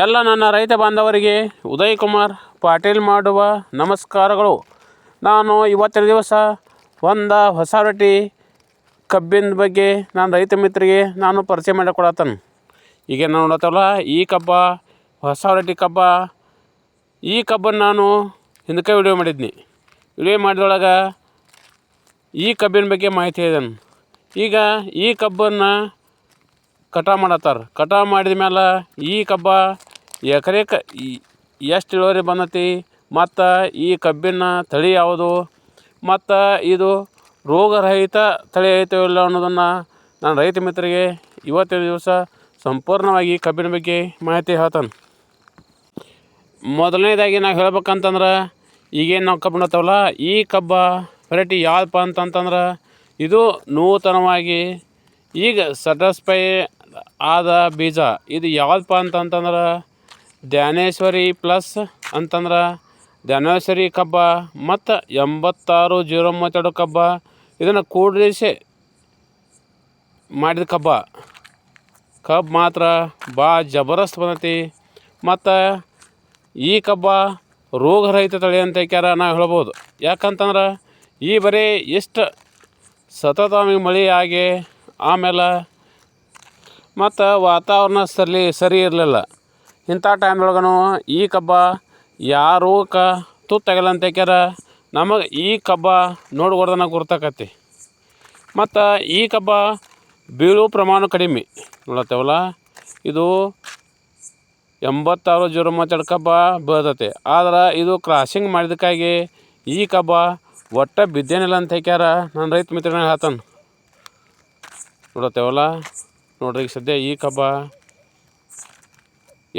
ಎಲ್ಲ ನನ್ನ ರೈತ ಬಾಂಧವರಿಗೆ ಉದಯ್ ಕುಮಾರ್ ಪಾಟೀಲ್ ಮಾಡುವ ನಮಸ್ಕಾರಗಳು. ನಾನು ಇವತ್ತಿನ ದಿವಸ ಒಂದು ಹೊಸ ರೊಟ್ಟಿ ಕಬ್ಬಿನ ಬಗ್ಗೆ ನಾನು ರೈತ ಮಿತ್ರರಿಗೆ ನಾನು ಪರಿಚಯ ಮಾಡಿಕೊಡತ್ತೇನೆ. ಈಗ ನೋಡತ್ತಲ್ಲ ಈ ಕಬ್ಬ, ಹೊಸ ರೊಟ್ಟಿ ಕಬ್ಬ, ಈ ಕಬ್ಬನ್ನು ನಾನು ಹಿಂದಕ್ಕೆ ವಿಡಿಯೋ ಮಾಡಿದ್ನಿ. ವಿಡಿಯೋ ಮಾಡಿದೊಳಗೆ ಈ ಕಬ್ಬಿನ ಬಗ್ಗೆ ಮಾಹಿತಿ ಇದನ್ನು ಈಗ ಈ ಕಬ್ಬನ್ನು ಕಟಾವು ಮಾಡತ್ತಾರ. ಕಟಾವು ಮಾಡಿದ ಮೇಲೆ ಈ ಕಬ್ಬ ಎಕರೆಕ ಎಷ್ಟು ಇಳುವರಿ ಬಂದತಿ? ಮತ್ತು ಈ ಕಬ್ಬಿನ ತಳಿ ಯಾವುದು? ಮತ್ತು ಇದು ರೋಗರಹಿತ ತಳಿ ಐತೋ ಇಲ್ಲ ಅನ್ನೋದನ್ನು ನಾನು ರೈತ ಮಿತ್ರರಿಗೆ ಇವತ್ತಿನ ದಿವಸ ಸಂಪೂರ್ಣವಾಗಿ ಕಬ್ಬಿನ ಬಗ್ಗೆ ಮಾಹಿತಿ ಹೇಳ್ತಾನೆ. ಮೊದಲನೇದಾಗಿ ನಾವು ಹೇಳ್ಬೇಕಂತಂದ್ರೆ ಈಗೇನು ನಾವು ಕಬ್ಬು ಈ ಕಬ್ಬ ವೆರೈಟಿ ಯಾವ್ದಪ್ಪ ಅಂತಂತಂದ್ರೆ ಇದು ನೂತನವಾಗಿ ಈಗ ಸಟಸ್ಪೈ ಆದ ಬೀಜ. ಇದು ಯಾವ್ದಪ್ಪ ಅಂತಂತಂದ್ರೆ ಧ್ಯಾನೇಶ್ವರಿ ಪ್ಲಸ್ ಅಂತಂದ್ರೆ ಧ್ಯಾನೇಶ್ವರಿ ಕಬ್ಬ ಮತ್ತು ಎಂಬತ್ತಾರು ಜೀರೋ ಮೂವತ್ತೆರಡು ಕಬ್ಬ. ಇದನ್ನು ಕೂಡಿಸಿ ಮಾಡಿದ ಕಬ್ಬ. ಕಬ್ಬು ಮಾತ್ರ ಭಾಳ ಜಬರ್ದಸ್ತ್ ಬಂದೈತಿ. ಮತ್ತು ಈ ಕಬ್ಬ ರೋಗರಹಿತ ತಳಿ ಅಂತ ಕ್ಯಾರ ನಾವು ಹೇಳ್ಬೋದು. ಯಾಕಂತಂದ್ರೆ ಈ ಬರೀ ಎಷ್ಟು ಸತತವಾಗಿ ಮಳೆ ಆಗಿ ಆಮೇಲೆ ಮತ್ತು ವಾತಾವರಣ ಸರಿ ಸರಿ ಇರಲಿಲ್ಲ. ಇಂಥ ಟೈಮ್ದೊಳಗೂ ಈ ಕಬ್ಬ ಯಾರು ಕ ತುತ್ತಾಗಲ್ಲ ನಮಗೆ ಈ ಕಬ್ಬ ನೋಡ್ಗೊಡ್ದನ ಗುರ್ತಕತಿ ಮತ್ತು ಈ ಕಬ್ಬ ಬೀಳೋ ಪ್ರಮಾಣ ಕಡಿಮೆ. ನೋಡತ್ತೇವಲ್ಲ, ಇದು ಎಂಬತ್ತಾರು ಜೀರೋ ಮೂವತ್ತೆರಡು ಕಬ್ಬ ಬೆಳ್ದೈತೆ ಆದ್ರೆ ಇದು ಕ್ರಾಸಿಂಗ್ ಮಾಡಿದಕ್ಕಾಗಿ ಈ ಕಬ್ಬ ಒಟ್ಟು ಬಿದ್ದೇನಿಲ್ಲ ಅಂತ ಹೇಳ್ಯಾರ ನನ್ನ ರೈತ ಮಿತ್ರನ ಹೇಳ್ತಾನೆ. ನೋಡತ್ತೇವಲ್ಲ ನೋಡ್ರಿ, ಈಗ ಸದ್ಯ ಈ ಕಬ್ಬ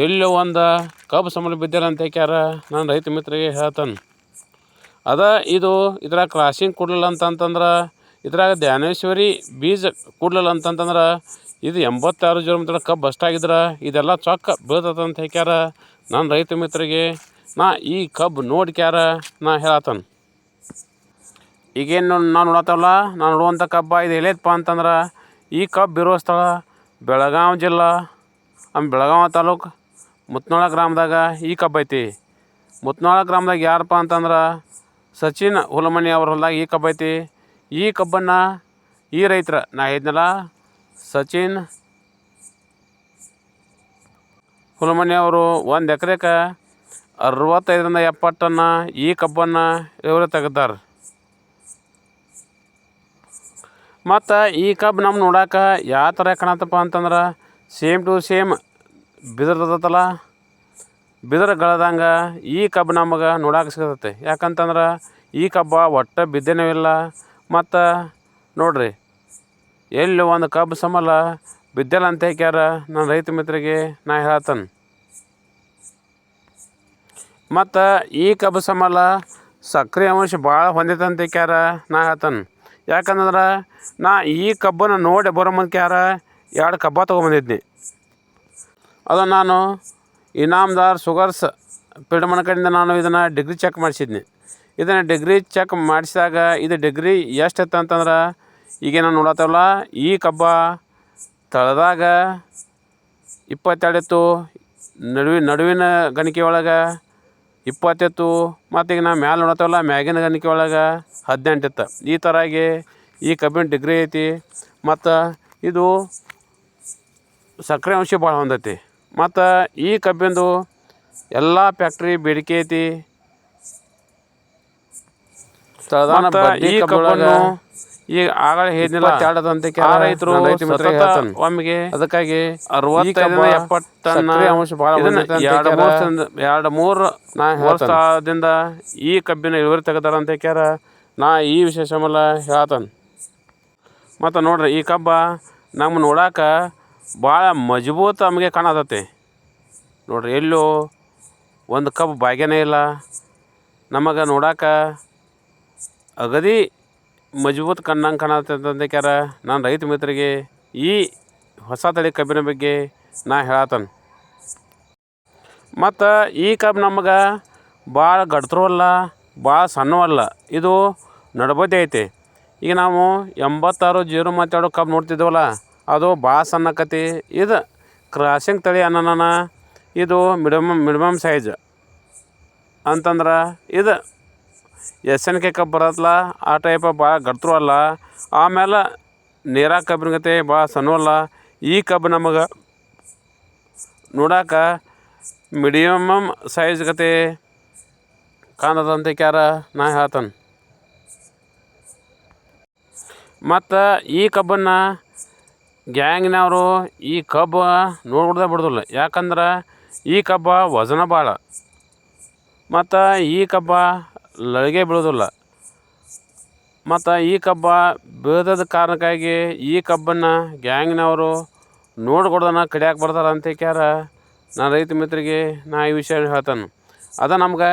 ಎಲ್ಲೋ ಒಂದು ಕಬ್ಬು ಸಂಬಳ ಬಿದ್ದಿಲ್ಲ ಅಂತ ಹೇಳ್ಯಾರ ನಾನು ರೈತ ಮಿತ್ರಿಗೆ ಹೇಳ್ತಾನೆ. ಅದ ಇದು ಇದ್ರಾಗ ಕ್ರಾಸಿಂಗ್ ಕೊಡಲಿಲ್ಲ ಅಂತಂತಂದ್ರೆ ಇದ್ರಾಗ ಧ್ಯಾನೇಶ್ವರಿ ಬೀಜ ಕೊಡಲಿಲ್ಲ ಅಂತಂತಂದ್ರೆ ಇದು ಎಂಬತ್ತಾರು ಜನ ಮಿತ್ರ ಕಬ್ಬು ಅಷ್ಟಾಗಿದ್ರೆ ಇದೆಲ್ಲ ಚೊಕ್ಕ ಬೀಳ್ತದೆ ಅಂತ ಹೇಳ್ಯಾರ ನಾನು ರೈತ ಮಿತ್ರರಿಗೆ ನಾ ಈ ಕಬ್ಬು ನೋಡ್ಕ್ಯಾರ ನಾ ಹೇಳತ್ತಾನ ಈಗೇನು ನಾನು ನೋಡತ್ತವಲ್ಲ, ನಾನು ನೋಡುವಂಥ ಕಬ್ಬ ಇದು ಎಲ್ಲೈತಪ್ಪ ಅಂತಂದ್ರೆ ಈ ಕಬ್ಬು ಇರೋ ಸ್ಥಳ ಬೆಳಗಾವಿ ಜಿಲ್ಲಾ ಆಮೇಲೆ ಬೆಳಗಾವಿ ತಾಲೂಕು ಮುತ್ನಾಳ ಗ್ರಾಮದಾಗ ಈ ಕಬ್ಬು ಐತಿ. ಮುತ್ನಾಳ ಗ್ರಾಮದಾಗ ಯಾರಪ್ಪ ಅಂತಂದ್ರೆ ಸಚಿನ್ ಹುಲಮನಿ ಅವ್ರ ಹೊಲ್ದಾಗ ಈ ಕಬ್ಬು ಐತಿ. ಈ ಕಬ್ಬನ್ನು ಈ ರೈತರ, ನಾ ಹೇಳಿದ್ನಲ್ಲ, ಸಚಿನ್ ಹುಲಮನಿ ಅವರು ಒಂದು ಎಕ್ರೆಕ ಅರವತ್ತೈದರಿಂದ ಎಪ್ಪತ್ತು ಟನ್ನ ಈ ಕಬ್ಬನ್ನು ಇವರು ತೆಗೆದಾರೆ. ಮತ್ತು ಈ ಕಬ್ಬು ನಮ್ಮ ನೋಡಾಕ ಯಾವ ಥರ ಕಾಣತ್ತಪ್ಪ ಅಂತಂದ್ರೆ ಸೇಮ್ ಟು ಸೇಮ್ ಬಿದಿರ್ತದಲ್ಲ ಬಿದಿರು ಗಳದಂಗೆ ಈ ಕಬ್ಬು ನಮಗೆ ನೋಡಾಕ ಸಿಗತೈತೆ. ಯಾಕಂತಂದ್ರೆ ಈ ಕಬ್ಬ ಒಟ್ಟು ಬಿದ್ದೇನೂ ಇಲ್ಲ. ಮತ್ತು ನೋಡ್ರಿ, ಎಲ್ಲಿ ಒಂದು ಕಬ್ಬು ಸಮಲ ಬಿದ್ದಲ್ಲ ಅಂತ ಹೇಳ್ಯಾರ ನನ್ನ ರೈತ ಮಿತ್ರರಿಗೆ ನಾ ಹೇಳ್ತಾನೆ. ಮತ್ತು ಈ ಕಬ್ಬು ಸಮಲ ಸಕ್ಕರೆ ಅಂಶ ಭಾಳ ಹೊಂದೈತೆ ಅಂತ ನಾ ಹೇಳ್ತಾನೆ. ಯಾಕಂದ್ರೆ ನಾ ಈ ಕಬ್ಬನ್ನು ನೋಡಿ ಬರೋ ಮುಂದೆ ಯಾರ ಎರಡು ಕಬ್ಬ ತೊಗೊಂಬಂದಿದ್ನಿ. ಅದು ನಾನು ಇನಾಮ್ದಾರ್ ಶುಗರ್ಸ್ ಪಿಡಮನ ಕಡೆಯಿಂದ ನಾನು ಇದನ್ನು ಡಿಗ್ರಿ ಚೆಕ್ ಮಾಡಿಸಿದ್ನಿ. ಇದನ್ನು ಡಿಗ್ರಿ ಚೆಕ್ ಮಾಡಿಸಿದಾಗ ಇದು ಡಿಗ್ರಿ ಎಷ್ಟು ಇತ್ತು ಅಂತಂದ್ರೆ ಈಗ ನಾನು ನೋಡತ್ತವಲ್ಲ ಈ ಕಬ್ಬ ತಳದಾಗ ಇಪ್ಪತ್ತೆರಡು ಇತ್ತು. ನಡುವಿನ ನಡುವಿನ ಗಣಿಕೆ ಒಳಗೆ ಇಪ್ಪತ್ತಿತ್ತು ಮತ್ತೀಗ ನಾವು ಮ್ಯಾಲೆ ನೋಡತ್ತವಲ್ಲ ಮ್ಯಾಗಿನ ಗಣಿಕೆ ಒಳಗೆ ಹದಿನೆಂಟು ಇತ್ತು. ಈ ಥರ ಆಗಿ ಈ ಕಬ್ಬಿನ ಡಿಗ್ರಿ ಐತಿ. ಮತ್ತು ಇದು ಸಕ್ಕರೆ ಅಂಶ ಭಾಳ ಹೊಂದೈತಿ. ಮತ್ತು ಈ ಕಬ್ಬಿಂದು ಎಲ್ಲ ಫ್ಯಾಕ್ಟ್ರಿ ಬೇಡಿಕೆ ಐತಿ. ಈ ಕಬ್ಬನ್ನು ಈಗ ಆಗಲೇ ಹೇಳಿದ್ನಿಲ್ಲ ತ್ಯಾಡದಂತೆ ರೈತರು ಒಮ್ಮೆಗೆ ಅದಕ್ಕಾಗಿ ಅರವತ್ತೈದರಿಂದ ಎಪ್ಪತ್ತು ಟನ್ ಅಂಶ ಬಹಳ ಎರಡು ಮೂರು ಎರಡು ಮೂರು ವರ್ಷದಿಂದ ಈ ಕಬ್ಬಿನ ಇಳುವರಿ ತೆಗೆದಾರ ಅಂತ ಕ್ಯಾರ ನಾ ಈ ವಿಶೇಷ ಮೇಲೆ ಹೇಳ್ತಾನೆ. ಮತ್ತು ನೋಡ್ರಿ ಈ ಕಬ್ಬ ನಮ್ಮ ನೋಡಾಕ ಭಾಳ ಮಜಬೂತ್ ನಮಗೆ ಕಾಣತೈತಿ. ನೋಡ್ರಿ ಎಲ್ಲೂ ಒಂದು ಕಬ್ಬು ಬಾಗ್ಯನೇ ಇಲ್ಲ. ನಮಗೆ ನೋಡಾಕ ಅಗದಿ ಮಜಬೂತ್ ಕಣ್ಣಂಗೆ ಕಾಣತೈತೆ ಅಂತ ಕ್ಯಾರ. ನಾನು ರೈತ ಮಿತ್ರರಿಗೆ ಈ ಹೊಸ ತಳಿ ಕಬ್ಬಿನ ಬಗ್ಗೆ ನಾ ಹೇಳತ್ತೇನೆ ಮತ್ತು ಈ ಕಬ್ಬು ನಮಗೆ ಭಾಳ ಗಡ್ತರೂ ಅಲ್ಲ ಭಾಳ ಸಣ್ಣವಲ್ಲ ಇದು ನಡಬದಿ ಐತಿ. ಈಗ ನಾವು ಎಂಬತ್ತಾರು ಜೀರೋ ಮೂವತ್ತೆರಡು ಕಬ್ ನೋಡ್ತಿದ್ದೇವಲ್ಲ ಅದು ಭಾಳ ಸಣ್ಣ ಆಕತಿ ಇದು ಕ್ರಾಸಿಂಗ್ ತಳಿ ಅನ್ನೋಣ ಇದು ಮಿಡಮಮ್ ಮಿಡಮ್ ಸೈಜ್. ಅಂತಂದ್ರೆ ಇದು ಎಸ್ ಎನ್ ಕೆ ಕಬ್ಬು ಬರತ್ತಲ್ಲ ಆ ಟೈಪ ಭಾಳ ಗಟ್ರು ಅಲ್ಲ. ಆಮೇಲೆ ನೇರ ಕಬ್ಬಿನ ಗತೆ ಭಾಳ ಸಣ್ಣ ಅಲ್ಲ. ಈ ಕಬ್ಬು ನಮಗೆ ನೋಡಾಕ ಮೀಡಿಯಮಮ್ ಸೈಜ್ ಗತೆ ಕಾಣದಂತೆ ಕ್ಯಾರ ನಾ ಹೇಳ್ತಾನೆ. ಮತ್ತು ಈ ಕಬ್ಬನ್ನು ಗ್ಯಾಂಗ್ನವರು ಈ ಕಬ್ಬು ನೋಡ್ಬಿಡ್ದೆ ಬಿಡೋದಿಲ್ಲ. ಯಾಕಂದ್ರೆ ಈ ಕಬ್ಬ ವಜನ ಭಾಳ ಮತ್ತು ಈ ಕಬ್ಬ ಲಳಿಗೆ ಬೀಳೋದಿಲ್ಲ. ಮತ್ತು ಈ ಕಬ್ಬ ಬೀಳದ ಕಾರಣಕ್ಕಾಗಿ ಈ ಕಬ್ಬನ್ನು ಗ್ಯಾಂಗ್ನವರು ನೋಡ್ಕೊಡ್ದನ ಕಡಿಯಾಕೆ ಬರ್ತಾರೆ ಅಂತ ಕ್ಯಾರ ನಾನು ರೈತ ಮಿತ್ರಿಗೆ ನಾ ಈ ವಿಷಯ ಹೇಳ್ತಾನೆ. ಅದ ನಮ್ಗೆ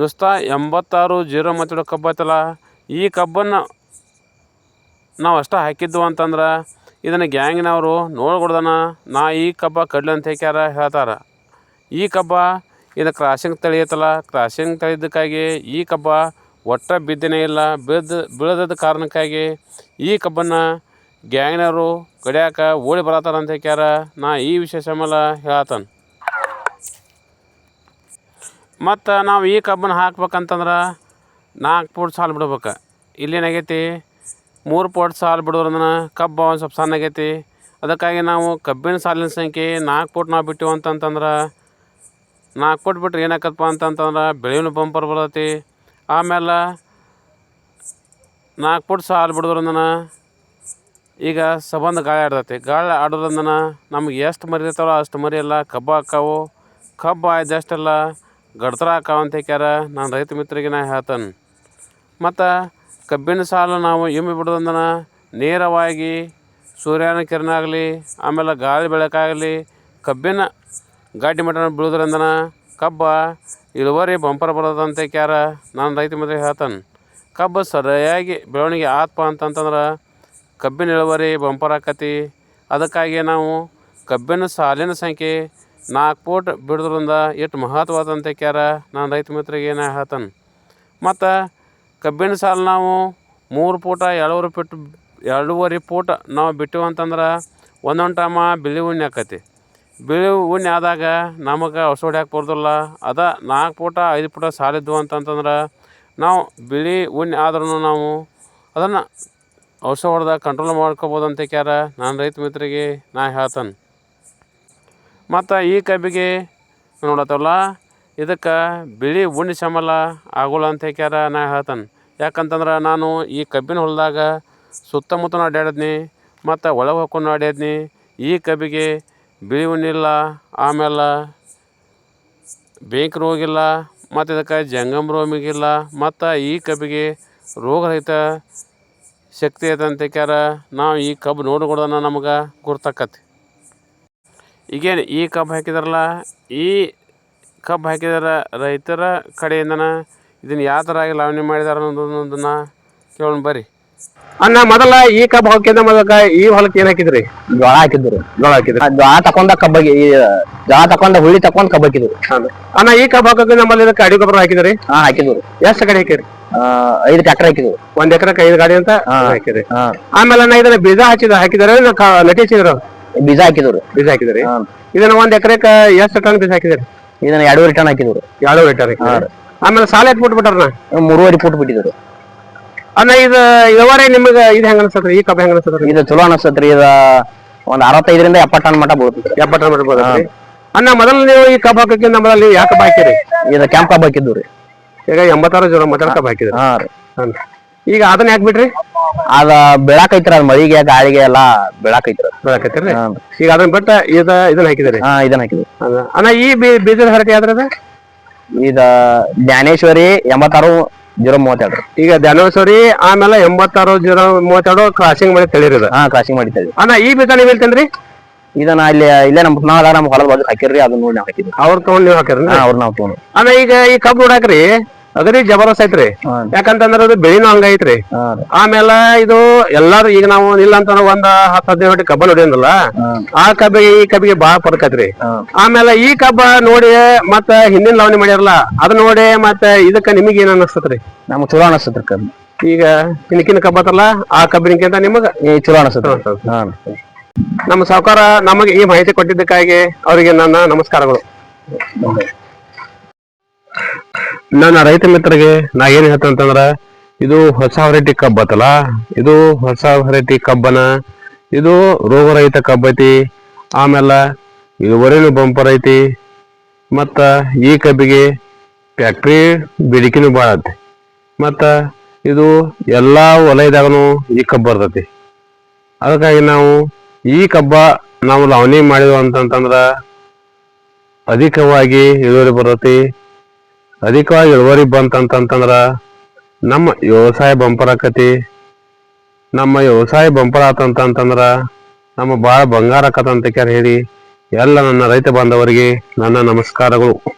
ನುಸ್ತಾ ಎಂಬತ್ತಾರು ಜೀರೋ ಮತ್ತೆ ಕಬ್ಬು ಐತಲ್ಲ, ಈ ಕಬ್ಬನ್ನು ನಾವು ಅಷ್ಟ ಹಾಕಿದ್ದು ಅಂತಂದ್ರೆ ಇದನ್ನು ಗ್ಯಾಂಗಿನವರು ನೋಡ್ಕೊಡ್ದನ ನಾ ಈ ಕಬ್ಬ ಕಡ್ಲಿ ಅಂತ ಹೇಳ್ಯಾರ ಹೇಳ್ತಾರೆ. ಈ ಕಬ್ಬ ಇದು ಕ್ರಾಸಿಂಗ್ ತಳಿ ಐತಲ್ಲ ಕ್ರಾಸಿಂಗ್ ತಳಿದ್ದಕ್ಕಾಗಿ ಈ ಕಬ್ಬ ಒಟ್ಟು ಬಿದ್ದನೇ ಇಲ್ಲ, ಬಿದ್ದು ಬೀಳದ ಕಾರಣಕ್ಕಾಗಿ ಈ ಕಬ್ಬನ್ನು ಗ್ಯಾಂಗ್ನವರು ಕಡಿಯಾಕ ಓಡಿ ಬರತ್ತಾರ ಅಂತ ಹೇಳ್ಯಾರ ನಾ ಈ ವಿಷಯ ಮೇಲೆ ಹೇಳತ್ತಾನ. ಮತ್ತು ನಾವು ಈ ಕಬ್ಬನ್ನು ಹಾಕ್ಬೇಕಂತಂದ್ರೆ ನಾಲ್ಕು ಪೋಟ್ ಸಾಲು ಬಿಡ್ಬೇಕು. ಇಲ್ಲೇನಾಗೈತಿ ಮೂರು ಪೋಟ್ ಸಾಲು ಬಿಡೋದ್ರನ್ನ ಕಬ್ಬು ಒಂದು ಸ್ವಲ್ಪ ಸಣ್ಣ ಆಗೈತಿ. ಅದಕ್ಕಾಗಿ ನಾವು ಕಬ್ಬಿನ ಸಾಲಿನ ಸಂಖ್ಯೆ ನಾಲ್ಕು ಪೋಟ್ ನಾವು ಬಿಟ್ಟಿವಿ ಅಂತಂತಂದ್ರೆ ನಾಲ್ಕು ಕೊಟ್ಬಿಟ್ರೆ ಏನಾಕತ್ತಪ್ಪ ಅಂತಂತಂದ್ರೆ ಬೆಳೆನೂ ಬಂಪರ್ ಬರ್ತೈತಿ. ಆಮೇಲೆ ನಾಲ್ಕು ಫೂಟ್ ಸಾಲು ಬಿಡೋದ್ರಿಂದ ಈಗ ಸಂಬಂಧ ಗಾಳಿ ಆಡ್ತೈತಿ. ಗಾಳಿ ಆಡೋದ್ರಿಂದ ನಮ್ಗೆ ಎಷ್ಟು ಮರಿ ಇರ್ತಾವೋ ಅಷ್ಟು ಮರಿ ಎಲ್ಲ ಕಬ್ಬು ಹಾಕಾವು ಕಬ್ಬು ಆಯ್ದಷ್ಟೆಲ್ಲ ಗಡ್ತರ ಹಾಕಾವ ಅಂತ ಹೇಳ್ಯಾರ ನಾನು ರೈತ ಮಿತ್ರಿಗೆ ನಾ ಹೇಳ್ತಾನೆ. ಮತ್ತು ಕಬ್ಬಿನ ಸಾಲು ನಾವು ಎಮ್ಮೆ ಬಿಡೋದಂದನ ನೇರವಾಗಿ ಸೂರ್ಯನ ಕಿರಣ ಆಗಲಿ ಆಮೇಲೆ ಗಾಳಿ ಬೆಳಕಾಗಲಿ, ಕಬ್ಬಿನ ಗಾಡಿ ಮಟನ ಬೀಳುದ್ರಂದನ? ಕಬ್ಬ? ಇಳುವರಿ ಬಂಪರ್ ಬರ್ತದಂತ ಕ್ಯಾರ? ನಾನು ರೈತ ಮಿತ್ರಿಗೆ ಹೇಳ್ತಾನೆ. ಕಬ್ಬು ಸರಿಯಾಗಿ ಬೆಳವಣಿಗೆ ಆತ್ಪ ಅಂತಂತಂದ್ರೆ ಕಬ್ಬಿನ ಇಳುವರಿ ಬಂಪರ್ ಆಕತಿ. ಅದಕ್ಕಾಗಿ ನಾವು ಕಬ್ಬಿನ ಸಾಲಿನ ಸಂಖ್ಯೆ ನಾಲ್ಕು ಪೋಟ್ ಬಿಡೋದ್ರಿಂದ ಎಷ್ಟು ಮಹತ್ವದಂತ ಕ್ಯಾರ? ನಾನು ರೈತ ಮಿತ್ರಿಗೆ ನಾ ಹೇಳ್ತಾನೆ. ಮತ್ತು ಕಬ್ಬಿನ ಸಾಲು ನಾವು ಮೂರು ಪೋಟ ಎರಡೂವರೆ ಪಿಟ್ಟು ಎರಡೂವರೆ ಪೋಟ ನಾವು ಬಿಟ್ಟೆವು ಅಂತಂದ್ರೆ ಒಂದೊಂದು ಟೈಮ ಬಿಳಿ ಉಣ್ಣೆ ಆಕತಿ. ಬಿಳಿ ಉಣ್ಣೆ ಆದಾಗ ನಮಗೆ ಔಷಧ ಹೊಡ್ಯಾಕೆ ಬರೋದಿಲ್ಲ. ಅದ ನಾಲ್ಕು ಫೂಟ ಐದು ಫೂಟ ಸಾಲಿದ್ವು ಅಂತಂತಂದ್ರೆ ನಾವು ಬಿಳಿ ಉಣ್ಣೆ ಆದ್ರೂ ನಾವು ಅದನ್ನು ಔಷಧ ಹೊಡೆದಾಗ ಕಂಟ್ರೋಲ್ ಮಾಡ್ಕೋಬೋದು ಅಂತ ಕ್ಯಾರ ನಾನು ರೈತ ಮಿತ್ರಿಗೆ ನಾ ಹೇಳ್ತಾನೆ. ಮತ್ತು ಈ ಕಬ್ಬಿಗೆ ನೋಡತ್ತವಲ್ಲ ಇದಕ್ಕೆ ಬಿಳಿ ಉಣ್ಣೆ ಸಮಲ ಆಗೋಲ್ಲ ಅಂತ ಕ್ಯಾರ ನಾ ಹೇಳ್ತಾನೆ. ಯಾಕಂತಂದ್ರೆ ನಾನು ಈ ಕಬ್ಬಿನ ಹೊಲದಾಗ ಸುತ್ತಮುತ್ತನೂ ಅಡ್ಡಾಡಿದ್ನಿ ಮತ್ತು ಒಳಗೆ ಹೊಕ್ಕೊಂಡು ಅಡ್ಯಾದ್ನಿ ಈ ಕಬ್ಬಿಗೆ ಬಿಳಿ ಉಣ್ಣಿಲ್ಲ ಆಮೇಲೆ ಬೇಂಕ್ ರೋಗಿಲ್ಲ, ಮತ್ತು ಇದಕ್ಕೆ ಜಂಗಮ್ ರೋಮಿಗಿಲ್ಲ, ಮತ್ತು ಈ ಕಬ್ಬಿಗೆ ರೋಗರಹಿತ ಶಕ್ತಿ ಐತೆ ಅಂತ ಹೇಳ್ಯಾರ ನಾವು ಈ ಕಬ್ಬು ನೋಡ್ಕೊಡ್ದನ ನಮ್ಗೆ ಗುರ್ತಕ್ಕತಿ ಈಗೇನು ಈ ಕಬ್ಬು ಹಾಕಿದಾರಲ್ಲ, ಈ ಕಬ್ಬು ಹಾಕಿದಾರ ರೈತರ ಕಡೆಯಿಂದನ ಇದನ್ನು ಯಾವ ಥರ ಆಗಿ ಲಾವಣಿ ಮಾಡಿದಾರ ಅನ್ನೋದನ್ನು ಕೇಳೋಣ ಬರ್ರಿ. ಅಣ್ಣ ಮೊದಲ ಈ ಕಬ್ಬ ಹಾಕಿದ ಮೊದಲ ಈ ಹೊಲಕ್ಕೆ ಏನ್ ಹಾಕಿದ್ರಿ? ಜೋಳ ಹಾಕಿದ್ರು. ಜೋಳ ಹಾಕಿದ್ರಿ. ಆ ಜೋಳ ತಕೊಂಡ ಕಬ್ಬಗೆ ಈ ಜೋಳ ತಕೊಂಡ ಹುಳಿ ತಕೊಂಡ್ ಕಬ್ಬ ಹಾಕಿದ್ರು ಅಣ್ಣ ಈ ಕಬ್ಬ ಹಾಕಕ್ಕೆ ನಮ್ಮಲ್ಲಿ ಇದಕ್ಕೆ ಅಡಿ ಗೊಬ್ಬರ ಹಾಕಿದ್ರಿ? ಹಾ ಹಾಕಿದ್ರು ಎಷ್ಟು ಕಡೆ ಹಾಕಿದ್ರಿ? ಆ, ಐದು ಟ್ರ್ಯಾಕ್ಟರ್ ಹಾಕಿದ್ರು ಒಂದ್ ಎಕರೆ ಐದು ಗಾಡಿ ಅಂತ ಹಾಕಿದ್ರಿ. ಹಾ. ಆಮೇಲೆ ಅಣ್ಣ ಇದನ್ನ ಬೀಜ ಹಚ್ಚಿದ ಹಾಕಿದಾರೆ ನಟಿಸಿದ್ರು? ಬೀಜ ಹಾಕಿದ್ರು ಬೀಜ ಹಾಕಿದ್ರಿ. ಹಾ. ಇದನ್ನ ಒಂದ್ ಎಕರೆಕ ಎಷ್ಟು ಟನ್ ಬೀಜ ಹಾಕಿದ್ರಿ? ಇದನ್ನ ಎರಡೂವರೆ ಟನ್ ಹಾಕಿದ್ರು. ಎರಡು ಲೀಟರ್ ಆಮೇಲೆ ಸಾಲ ಎತ್ ಬಿಟ್ಬಿಟ್ಟಾರಣ್ಣ ಮೂರುವರೆ ಫುಟ್ ಬಿಟ್ಟಿದ್ರು ಅಣ್ಣ ಇದು ಇಳುವರಿ ನಿಮ್ಗೆ ಇದು ಹೆಂಗ ಅನ್ಸತ್ರಿ ಈ ಕಬ್ಬು ಹೆಂಗ ಅನ್ಸತ್ರಿ ಇದು ಚಲೋ ಅನಸ್ತತ್ರಿ ಇದ ಒಂದ್ ಅರವತ್ತೈದರಿಂದ ಎಪ್ಪತ್ತು ಟನ್ ಮಟ ಬೀಳ್ತೈತ್ರಿ ಎಪ್ಪತ್ತು ಟನ್ ಮಾಡ್ಬೋದ್ರಿ ಅಣ್ಣ ಮೊದಲು ನೀವು ಈ ಕಬ್ಬು ಹಾಕಕ್ಕಿಂತ ಮೊದಲು ನೀವು ಯಾಕೆ ಕಬ್ಬು ಹಾಕಿರಿ ಇದು ಕೆಂಪ್ ಕಬ್ಬ ಹಾಕಿದ್ದು ರೀ. ಈಗ ಎಂಬತ್ತಾರು ಜನ ಮೊದಲ ಕಬ್ಬು ಹಾಕಿದ್ರಿ. ಹಾ ರೀ. ಈಗ ಅದನ್ನ ಯಾಕೆ ಬಿಟ್ರಿ? ಅದ ಬೆಳಕೈತ್ರಿ ಅದ್ ಮಳಿಗೆ ಗಾಳಿಗೆ ಎಲ್ಲಾ ಬೆಳಕೈತ್ರಿ. ಹಾ. ಈಗ ಅದನ್ನ ಬಿಟ್ಟ ಇದ ಇದನ್ನ ಹಾಕಿದ್ರಿ? ಹಾ ಇದನ್ನ ಹಾಕಿದ್ರಿ ಅದ. ಅಣ್ಣ ಈ ಬೀಜದ ಹರಟಿ ಯಾವ್ದ್ರದ? ಇದ ಜ್ಞಾನೇಶ್ವರಿ ಎಂಬತ್ತಾರು ಜೀರೋ ಮೂವತ್ತೆರಡು. ಈಗ ಧ್ಯಾನೇಶ್ವರಿ ಆಮೇಲೆ ಎಂಬತ್ತಾರು ಜೀರೋ ಮೂವತ್ತೆರಡು ಕ್ರಾಸಿಂಗ್ ಮಾಡಿ ತಳಿರೋದು. ಹಾ ಕ್ರಾಸಿಂಗ್ ಮಾಡಿದ್ದೇವೆ ಅಣ್ಣ ಈ ಬೀಜ ನೀವ್ ಹೇಳ್ತೇನ್ರಿ? ಇದನ್ನ ಇಲ್ಲಿ ಇಲ್ಲೇ ನಮ್ಮ ನಾವ್ ನಮ್ ಹೊಲದ ಬಾಜು ಹಾಕಿರ್ರಿ ಅದನ್ನ ನೋಡಿ ನಾವು ಹಾಕಿದ್ವಿ. ಅವ್ರ ತಗೊಂಡ್ ನೀವು ಹಾಕಿರಿ ಹಾ ಅವ್ರ ನಾವ್ ತಗೊಂಡು. ಅಣ್ಣ ಈಗ ಈ ಕಬ್ಬು ನೋಡಾಕ್ರಿ ಅದ್ರಿ ಜಬರ್ದಸ್ತ್ ಐತ್ರಿ. ಯಾಕಂತಂದ್ರ ಅದು ಬೆಳಿನೂ ಹಂಗ ಐತ್ರಿ. ಆಮೇಲ ಇದು ಎಲ್ಲಾರು ಈಗ ನಾವು ಇಲ್ಲ ಅಂತ ಒಂದ್ ಹತ್ತು ಹದಿನೈದು ಹೊಟ್ಟಿ ಕಬ್ಬ ನೋಡಿದ್ರಲ್ಲ ಆ ಕಬ್ಬಿಗೆ ಈ ಕಬ್ಬಿಗೆ ಬಾಳ ಪಡ್ಕತ್ರಿ ಆಮೇಲೆ ಈ ಕಬ್ಬ ನೋಡಿ ಮತ್ತ ಹಿಂದಿನ ಲಾವಣಿ ಮಾಡ್ಯಾರಲ್ಲ ಅದ್ ನೋಡಿ ಮತ್ತ ಇದಕ್ಕ ನಿಮಗೆ ಏನ್ ಅನಸ್ತತ್ರಿ ನಮ್ಗ್ ಚಲೋ ಅನಸ್ತತ್ರಿ ಕಬ್ಬು. ಈಗ ಕಿನಕಿನ ಕಬ್ಬ ಅತ್ತಲ್ಲ ಆ ಕಬ್ಬಿನಕ್ಕಿಂತ ನಿಮಗ? ಚಲೋ ಅನಸ್ತತ್ರಿ ಹಾ ನಮ್ಮ ಸಾವುಕಾರ ನಮಗೆ ಈ ಮಾಹಿತಿ ಕೊಟ್ಟಿದ್ದಕ್ಕಾಗಿ ಅವರಿಗೆ ನನ್ನ ನಮಸ್ಕಾರಗಳು. ನನ್ನ ರೈತ ಮಿತ್ರರಿಗೆ ನಾ ಏನ್ ಹೇಳ್ತಂತಂದ್ರ ಇದು ಹೊಸ ವೆರೈಟಿ ಕಬ್ಬ್ ಇದು ಹೊಸ ವೆರೈಟಿ ಕಬ್ಬನ, ಇದು ರೋಗರಹಿತ ಕಬ್ಬ ಐತಿ ಆಮೇಲೆ ಇಳುವರಿನೂ ಬಂಪರ್ ಐತಿ, ಮತ್ತ ಈ ಕಬ್ಬಿಗೆ ಫ್ಯಾಕ್ಟ್ರಿ ಬೇಡಿಕೆನೂ ಭಾಳ ಐತಿ, ಮತ್ತ ಇದು ಎಲ್ಲಾ ವಲಯದಾಗನು ಈ ಕಬ್ಬು ಬರ್ತೈತಿ. ಅದಕ್ಕಾಗಿ ನಾವು ಈ ಕಬ್ಬ ನಾವು ಲಾವಣಿ ಮಾಡಿದ್ವು ಅಂತಂತಂದ್ರ, ಅಧಿಕವಾಗಿ ಇಳುವರಿ ಬರ್ತೈತಿ ಅಧಿಕವಾಗಿ ಇಳುವರಿ ಬಂತಂತಂದ್ರ ನಮ್ಮ ವ್ಯವಸಾಯ ಬಂಪರ್ ಆಕತಿ. ನಮ್ಮ ವ್ಯವಸಾಯ ಬಂಪರ್ ಆತಂತಂದ್ರ ನಮ್ಮ ಬಾಳ ಬಂಗಾರ ಆಕತಂತ ಹೇಳಿ ಎಲ್ಲ ನನ್ನ ರೈತ ಬಾಂಧವರಿಗೆ ನನ್ನ ನಮಸ್ಕಾರಗಳು.